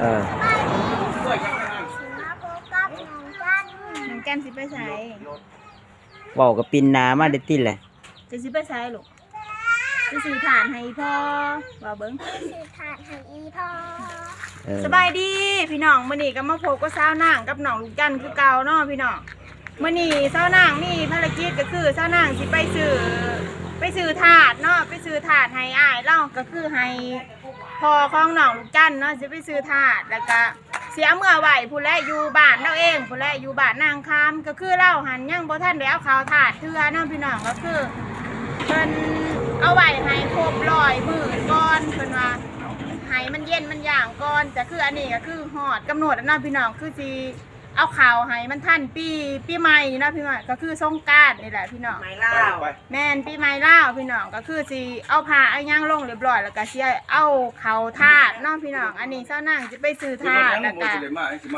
เออสิมาโฟกัสน้องจันน้องแก้มสิไปใส่เว้ากับปินหนามาได้ติเลยจะสิไปใส่ลูกจะซื้อฐานให้พ่อว่าเบิ้งสื่อขาดให้อีพ่อเออสบายดีพี่น้องมื้อนี้ก็มาพบกับสาวนางกับน้องลูกจันทร์คือเก่าเนาะพี่น้องมื้อนี้สาวนางมีภารกิจก็คือสาวนางสิไปซื้อไป ซื้อถาดเนาะไปซื้อถาดให้อ้ายเล่าก็คือให้พ่อของน้องลูกจันเนาะสิไปซื้อถาดแล้วก็เสียเมื่อไหวผู้แลอยู่บ้านเราเองผู้แลอยู่บ้านนางคามก็คือเล่าหันยังบ่ทันได้เขาวถาดเทือเนาะพี่น้องก็คือเพิ่นเอาไว้ให้ครบร้อยมือก่อนเพิ่นว่าให้มันเย็นมันย่างก่อนแต่คืออันนี้ก็คือฮอดกำหนดแล้วเนาะพี่น้องคือสิ เอาข่าวให้มันทันปีปีใหม่เนาะพี่น้องก็คือสงกรานต์นี่แหละพี่น้องไม่เล่าแม่นปีใหม่ลาวพี่น้องก็คือสิเอาผ้าเอาย่างลงเรียบร้อยแล้วก็สิเอาเขาทาดเนาะพี่น้องอันนี้เจ้านางจะไปซื้อทาดแล้วก็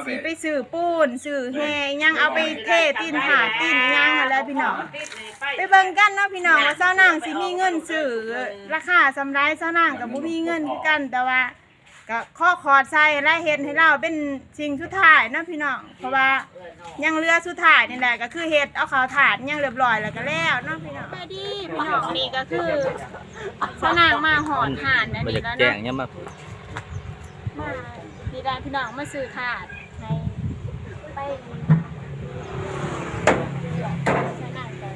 สิไปซื้อปูนซื้อแฮยังเอาไปเทตีนผาตีนย่างอะไรพี่น้องไปเบิ่งกันเนาะพี่น้องว่าเจ้านางสิมีเงินซื้อราคาสำไรเจ้านางกับบ่มีเงินคือกันแต่ว่า ก็ข้อขอดใส่และเฮ็ดให้เราเป็นสิ่งสุดท้ายเนาะพี่น้องเพราะว่ายังเหลือสุดท้ายนี่แหละก็คือเฮ็ดเอาข้าวถาดยังเรียบร้อยแล้วก็แล้วเนาะพี่น้องมาดีพี่น้องนี่ก็คือเจ้านางมาหอดหานอันบ่อนี้ยากแล้วแจ้งเนาะยังมามาพี่ดาพี่น้องมาซื้อถาดให้ไปสนั่งกัน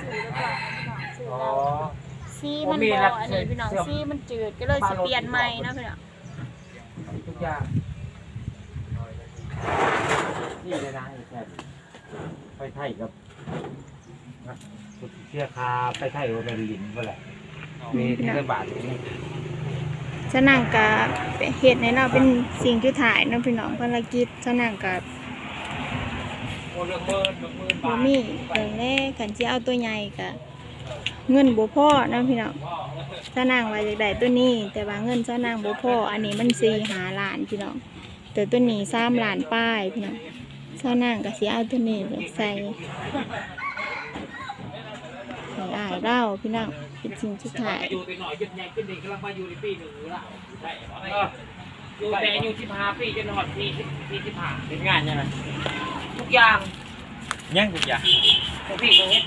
ซื้อแล้วก็พี่น้องซื้อแล้วซีมันบ่อันนี้พี่น้องซีมันจืดก็เลยสิเปลี่ยนใหม่เนาะพี่น้องทุก อย่าง นี่เลยนะแค่ไปไทยกับสุดเชื่อคาไปไทยว่าเป็นลินก็แหละมีเทศบาลนี่สนั่งกับเฮ็ดให้เราเป็นสิ่งที่ถ่ายเนาะพี่น้องภารกิจสนั่งกับโอ้เรื่องเมินเรื่องเมินบ่บาทมีเบิ่งแน่คันสิเอาตัวใหญ่ก็ เงินบ่พอเนาะพี่น้องเจ้านางว่าอยากได้ตัวนี้ แต่ว่าเงินเจ้านางบ่พออันนี้มันสี่หาล้านพี่น้องแต่ตัวนี้สามล้านป้ายพี่น้องเจ้านางก็สิเอาตัวนี้ไปใส่ใส่อ้ายเล่าพี่น้องเป็นสิ่งสุดท้ายอยู่ไปหน่อยยึดใหญ่ขึ้นดีกำลังมาอยู่ในปีหนึ่งแล้วอยู่แต่อายุสิบห้าปีจนหอดปีปีสิบห้าเป็นงานยังไงทุกอย่างยังทุกอย่างพวกพี่ก็เฮ็ด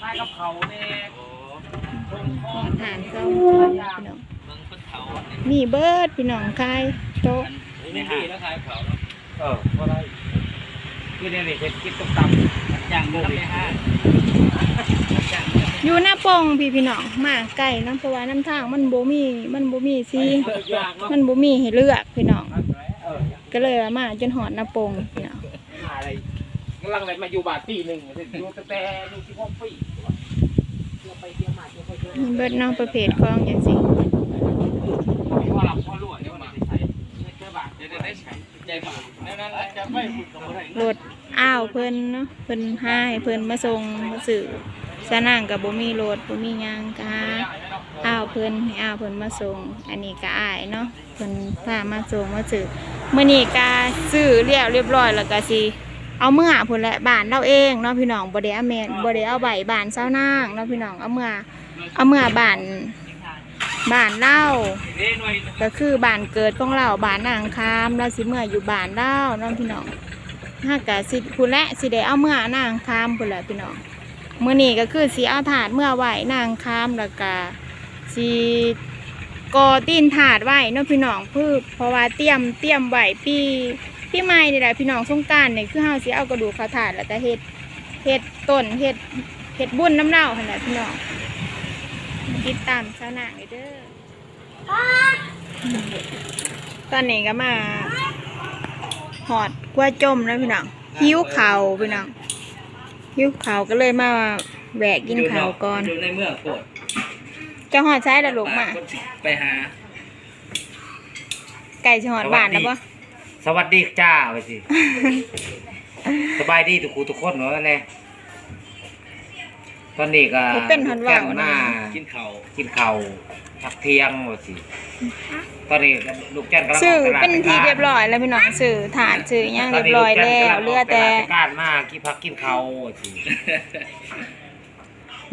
ไม้กับเขาเนี่ยตรงคลองอาหารเจ้าพี่น้องมีเบิร์ดพี่น้องคายโต๊ะนี่ดีแล้วขายเขาเออเพราะอะไรคือเนี่ยเฮ็ดคิดตำอย่างโมบิห้าอยู่หน้าปงพี่พี่น้องมาไก่น้ำเพราะว่าน้ำทางมันโบมีมันโบมีสิมันโบมีให้เลือกพี่น้องก็เลยมาจนหอดหน้าปงพี่น้องหาอะไรกำลังอะไรมาอยู่บาทปีหนึ่งอยู่แต่แต่อยู่ที่ห้องปีเที่ยวไปเที่ยวมา เบิดน้องประเภทของอย่างสิหลับพ่อรวยเดี๋ยวมันใช้เจ้าบาทเดี๋ยวได้ใช้ใจบาทนั่นนั่นจะไม่หุ่นกับอะไรรถอ้าวเพิ่นเนาะเพิ่นห้ายเพิ่นมาส่งมาสื่อสนางกับบ่มีรถบ่มียังกาอ้าวเพิ่นให้อ้าวเพิ่นมาส่ง อันนี้ก็อ้ายเนาะเพิ่นพามาส่งมาสื่อเมื้อนี้ก็ซื้อเรียบเรียบร้อยแล้วก็สิ เอาเมื่อพุ่นและบานเราเองเนาะพี่น้องบ่ได้เอาแม่นบ่ได้เอาใบบานเช้านางเนาะพี่น้องเอาเมื่อเอาเมื่อบานบานเล่าเด้หน่วยก็คือบานเกิดของเราบานนางคามเราสิเมื่ออยู่บานเราเน้องพี่น้องถ้ากะสิพุ่นและสิได้เอาเมื่อนางคามพุ่นและพี่น้องเมื้อนี้ก็คือสิเอาถาดเมื่อไหวนางคามแล้วก็สิกอตีนถาดไหวเน้องพี่น้องเพื่อเพราะว่าเตรียมเตรียมไหว้ปี พี่ใหม่นี่แหละพี่น้องสงกรารนี่คือเฮาสิเอากระดูกเขาถาดแล้วก็เฮ็ดเฮ็ดต้นเฮ็ดเฮ็ดบุญน้ำเน่าหั่นแหละพี่น้องติดตามชาวนางเลยเด้อตอนนี้ก็มาหอดกล้วยจมแล้วพี่น้องหิวข่าวพี่น้องหิวข่าวก็เลยมาแวะกินข่าวก่อนอยู่ในเมืองโคตรจะหอดใช้ละลูกมาไปหา ไก่จะหอดบ้านแล้วปะ สวัสดีจ้าไปสิ สบายดีทุกคูทุกคนเนาะแน่ตอนนี้ก็บ่เป็นหอนว่าวแก้มนะมากินข้าวกินข้าวพักเที่ยงว่าสิ ตอนนี้ลูกแก้นกำลังสื่อออกตลาดเป็นทีเรียบร้อยแล้วพี่น้องสื่อฐานสื่อหยังเรียบร้อยแล้วเหลือแต่ตนนี้ลูกแก้นกำลังกตลาดไปการมากินพักกินข้าวว่าสิ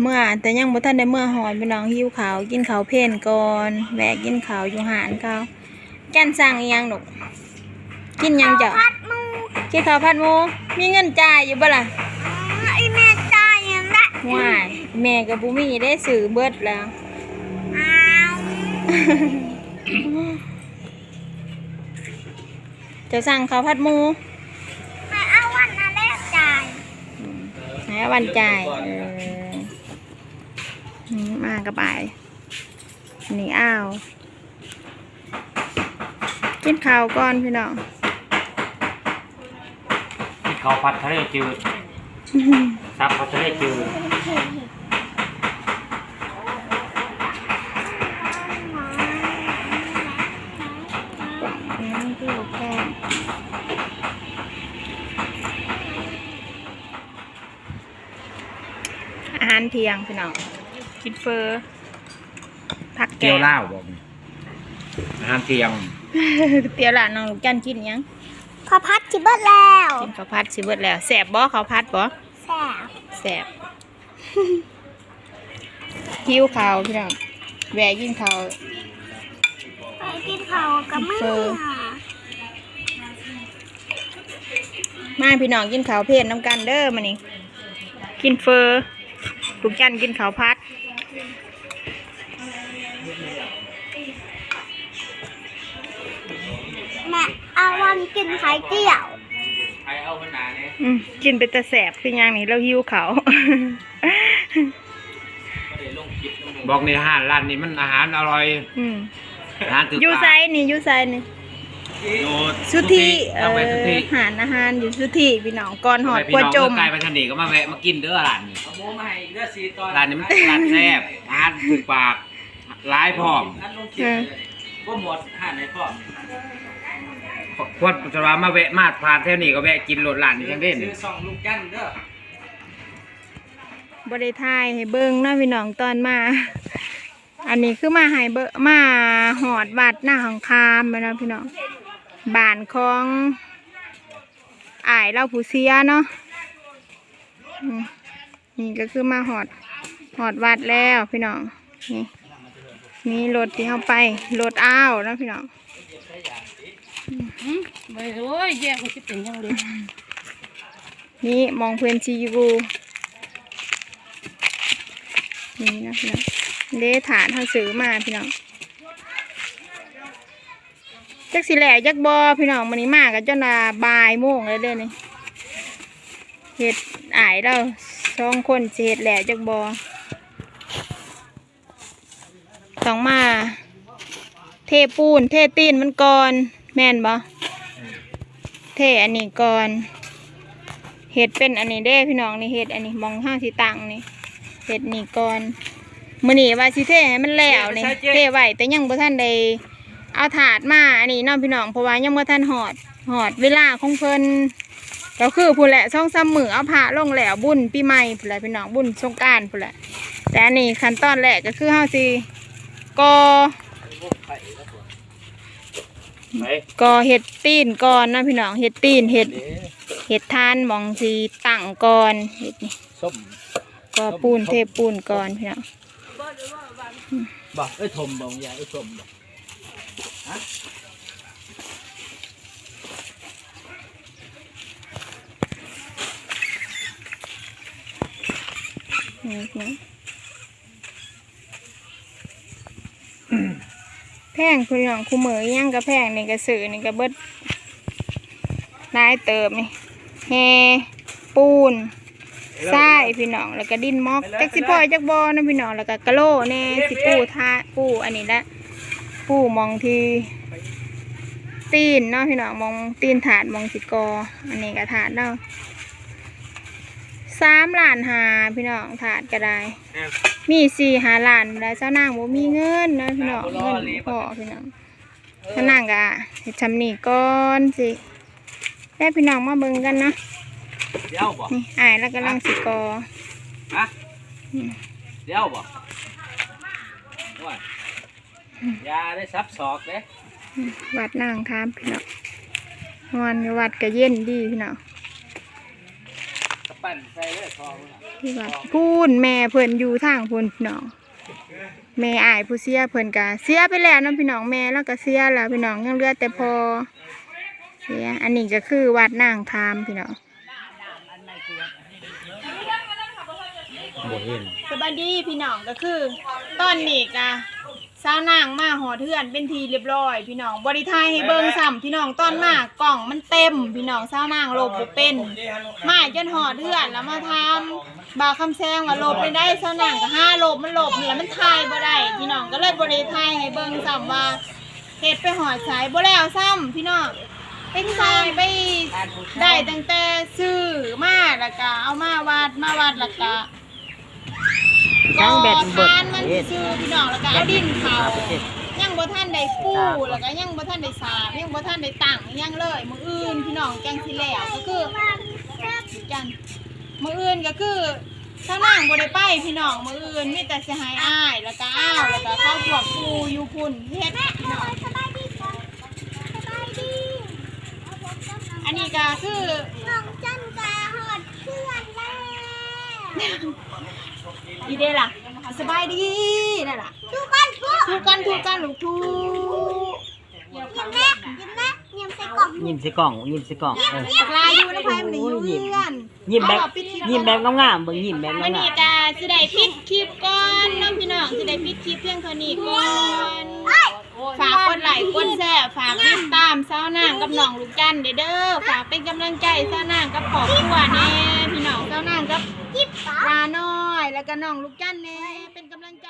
เมื่อแต่ยังบ่ทันได้เมื่อหอนพี่น้องหิวข่าวกินข่าวเพลนก่อนแวะกินข่าวอยู่หานเขาแก่นสั่งอีหยังหนุก กินหยังจ้ะพัดหมูกินข้าวผัดหมู มีเงินจ่ายอยู่บ่ล่ะอ๋อไอแม่จ่ายยังได้ว้ายแม่กับบุมีได้สื่อเบิดแล้ว อ้าวจะสั่งข้าวผัดหมูแม่เอาวันนั้นแรกจ่ายไหนวันจ่ายเอออืมมากระบายนี่อ้าว กินข้าวก่อนพี่น้องที่เขาพัดทะเลจืดซับพัดทะเลจืดนี่คือแค่อาหารเที่ยงพี่น้องกินเฟอร์ผักแกเกี๊ยวงเหล้าบอกอาหารเที่ยง เตี๋ยวหลานน้องลูกจันกินยัง พอพัดจิบเบิดแล้วกินข้าวผัดสิเบิดแล้วแสบบ่ข้าวผัดบ่แซ่บแสบ หิวข้าวพี่น้องแวะกินข้าว ไปกินข้าวกับแม่เฟอร์มาพี่น้องกินข้าวเผ็ดน้ำกันเด้อมานี่กินเฟอร์ลูกจันกินข้าวผัด อาวันกินไข่เจียวใครเอาขนาดนี้อืมกินเป็นตะแสบคือหยังนี่เราหิวเขาวบอกในอาหารร้านนี้มันอาหารอร่อยอืมอาหารถึกอยูไซปากนี่อยูไซนี่อยู่สุธีเอต้องไปสุธีอหารอาหารอยู่สุธีพี่น้องก่อนหอดไปกลัวพี่น้องจมเมื่อไกลไปทางนี้ก็มาแวะมากินเด้อร้านนี้ร้านนี้มันร้านแซ่บอาหารถึกปากร้ายพร้อมเออก็หมดอาหารในพร้อม ควรจะว่ามาแวะมาผ่านแถวนี้ก็แวะกินโลดร้านนี้ทั้งเด่นบริทายให้เบิ้งเนาะพี่น้องตอนมา อันนี้คือมาให้เบงมาหอดวัดหน้าของคามไปนาะพี่น้องบ้านของอายเราผู้เสียเนาะอืมนี่ก็คือมาหอดหอดวัดแล้วพี่น้องนี่นี่รถที่เข้าไปรถอ้าวเนาะพี่น้อง ไม่รู้แย่ก็คิดเป็นยังเลยนี่มองเพื่อนชีกูนี่นะพี่น้องเดฐานเขาซื้อมาพี่น้องจักสิแหล่จักบอพี่น้องมันนี้มากกันจนว่าบายโมงเลยเด้อนี่เห็ดอายเราสองคนเห็ดแหล่จักบอต้องมา เทปูน เทตีนมันก่อน แม่นบ่ เทอันนี้ก่อนเห็ดเป็นอันนี้เด้พี่น้องนี่เห็ดอันนี้มองห้าสิตังนี่เห็ดนี่ก่อนมื้อนี้ว่าสิเทให้มันแล้วนี่เทไว้แต่ยังบ่ทันได้เอาถาดมาอันนี้เน้องพี่น้องเพราะว่ายังบ่ทันหอดหอดเวลาของเพิ่นก็คือผู้นแหละช่องซ้ำมือเอาผ้าลงแล้วบุญปีใหม่ผู้นแหละพี่น้องบุญสงกรารผู้นแหละแต่อันนี้ขั้นตอนแรกก็คือเฮาสิกอไป กอเห็ดตีนก่อนเนาะพี่น้องเห็ดตีนเห็ดเห็ดทานหมองสีตั้งก่อนเห็ดนี่ส้มก็ปูนเทปูนก่อนพี่น้องบอกเอ้ยทมบอกยาเอ้ยทมบอกนี่พี่น้อง แพงพี่น้องคู่มืออิหยังก็แพงนี่ก็ซื้อนี่ก็เบิดนายเติมนี่แฮปูนทรายพี่น้องแล้วก็ดินมอกจักสิพ่อยจักบอนะพี่น้องแล้วก็กะโหลแน่สิปูท่าปูอันนี้ละปูมองที่ตีนเนาะพี่น้องมองตีนถาดมองสิกอ อันนี้ก็ถาดเนาะ สามล้านหาพี่น้องถาดก็ได้ มีสี่หาล้านแล้วเจ้านางบ่มีเงินเนาะพี่น้องเงินบ่พอพี่น้องเจ้านางก็เฮ็ดชำนี่ก่อนสิได้พี่น้องมาเบิ่งกันเนาะเดี๋ยวบอกนี่อายแล้วกำลังสิกอฮะเดี๋ยวบอกว่าอยาได้ซับศอกเด้วัดนางคามพี่น้องนอนอยู่วัดก็เย็นดีพี่น้องกระ ปั้นใส่เลยทองที่วัดพูนแม่เพิ่นอยู่ทางพูนพี่น้อง แม่อายผู้เสียเพิ่นก็เสียไปแล้วเน้องพี่น้องแม่แล้วก็เสียแล้วพี่น้องยังเหลือแต่พอเสียอันนี้ก็คือวัดนางคามพี่น้องบ่เห็น สบายดีพี่น้องก็คือ ตอนนี้ก็สาวนางมาหอเทือนเป็นทีเรียบร้อย พี่น้องบริทายให้เบิ่งซ้ำพี่น้องตอนมากล่องมันเต็ม พี่น้องสาวนางลบบ่เป็นมาจนหอเทือนแล้วมาทำบาวคำแซงว่าลบไม่ได้สาวนางก็ห้าลบมันลบแล้วมันทายบ่ได้พี่น้องก็เลยบริทายให้เบิ่งซ้ำว่าเฮ็ดไปหอดสายบ่แล้วซ้ำพี่น้องไปทายไปได้ตั้งแต่ซื้อมาแล้วก็เอามาวัดมาวัดแล้วก็ ช่างแบตเบิดทานมันซื้อพี่น้องแล้วก็เอาดินเขาเอาไปเฮ็ดยังบ่ท่านได้ปูแล้วก็ยังบ่ท่านได้สาบยังบ่ท่านได้ตั้งยังเลยมื้ออื่นพี่น้องจังสิแล้วก็คือจันมื้ออื่นก็คือถ้านางบ่ได้ไปพี่น้องมื้ออื่นมีแต่สิให้อ้ายแล้วก็อ้าวแล้วก็เข้าพวกปูอยู่พุ่นเฮ็ดพี่น้องสบายดีก่อนสบายดีอันนี้ก็คือ น้องจันกาหอดเพื่อนแล้ว อีเด้ล่ะ สบายดีนั่นล่ะทุกคนทุกถูกกันถูกกันลูกถูกยิ้มแม่ยิ้มแม่ยิ้มใส่กล่องยิ้มใส่กล่องยิ้มใส่กล่องเออปลาอยู่ในไผมันได้อยู่เรือนยิ้มแบบเอาปิดคลิปยิ้มแบบงามๆเบิ่งยิ้มแบบวันงานี้มก็สิได้ปิดคลิปก่อนน้องพี่น้องสิได้ปิดคลิปเพียงเท่านี้ก่อนฝากกดไลค์กดแชร์ฝากติดตามสาวนางกับน้องลูกจันเด้อเด้อฝากเป็นกำลังใจสาวนางกับครอบครัวแน่พี่น้องสาวนางกับจิ๊บป๋าปลาน้อย แล้วก็น้องลูกจันแน่เป็นกำลังใจ